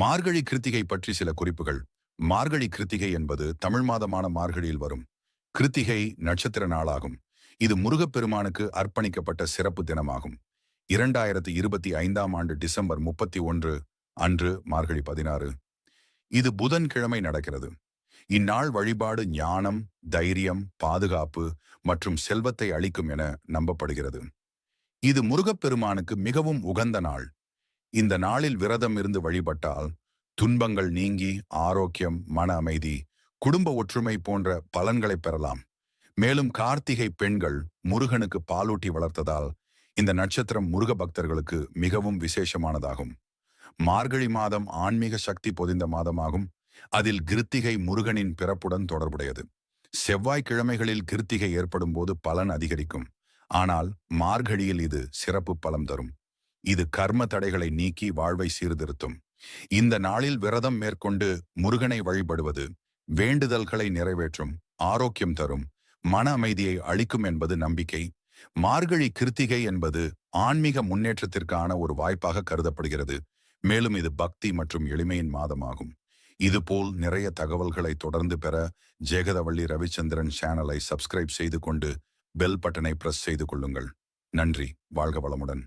மார்கழி கிருத்திகை பற்றி சில குறிப்புகள். மார்கழி கிருத்திகை என்பது தமிழ் மாதமான மார்கழியில் வரும் கிருத்திகை நட்சத்திர நாளாகும். இது முருகப்பெருமானுக்கு அர்ப்பணிக்கப்பட்ட சிறப்பு தினமாகும். இரண்டாயிரத்தி இருபத்தி ஐந்தாம் ஆண்டு டிசம்பர் முப்பத்தி ஒன்று அன்று மார்கழி பதினாறு. இது புதன்கிழமை நடக்கிறது. இந்நாள் வழிபாடு ஞானம் தைரியம் பாதுகாப்பு மற்றும் செல்வத்தை அளிக்கும் என நம்பப்படுகிறது. இது முருகப்பெருமானுக்கு மிகவும் உகந்த நாள். இந்த நாளில் விரதம் இருந்து வழிபட்டால் துன்பங்கள் நீங்கி ஆரோக்கியம் மன அமைதி குடும்ப ஒற்றுமை போன்ற பலன்களை பெறலாம். மேலும் கார்த்திகை பெண்கள் முருகனுக்கு பாலூட்டி வளர்த்ததால் இந்த நட்சத்திரம் முருக பக்தர்களுக்கு மிகவும் விசேஷமானதாகும். மார்கழி மாதம் ஆன்மீக சக்தி பொதிந்த மாதமாகும். அதில் கிருத்திகை முருகனின் பிறப்புடன் தொடர்புடையது. செவ்வாய்க்கிழமைகளில் கிருத்திகை ஏற்படும் போது பலன் அதிகரிக்கும். ஆனால் மார்கழியில் இது சிறப்பு பலம் தரும். இது கர்ம தடைகளை நீக்கி வாழ்வை சீர்திருத்தும். இந்த நாளில் விரதம் மேற்கொண்டு முருகனை வழிபடுவது வேண்டுதல்களை நிறைவேற்றும் ஆரோக்கியம் தரும் மன அமைதியை அளிக்கும் என்பது நம்பிக்கை. மார்கழி கிருத்திகை என்பது ஆன்மீக முன்னேற்றத்திற்கான ஒரு வாய்ப்பாக கருதப்படுகிறது. மேலும் இது பக்தி மற்றும் எளிமையின் மாதமாகும். இதுபோல் நிறைய தகவல்களை தொடர்ந்து பெற ஜெகதவள்ளி ரவிச்சந்திரன் சேனலை சப்ஸ்கிரைப் செய்து கொண்டு பெல் பட்டனை பிரஸ் செய்து கொள்ளுங்கள். நன்றி. வாழ்க வளமுடன்.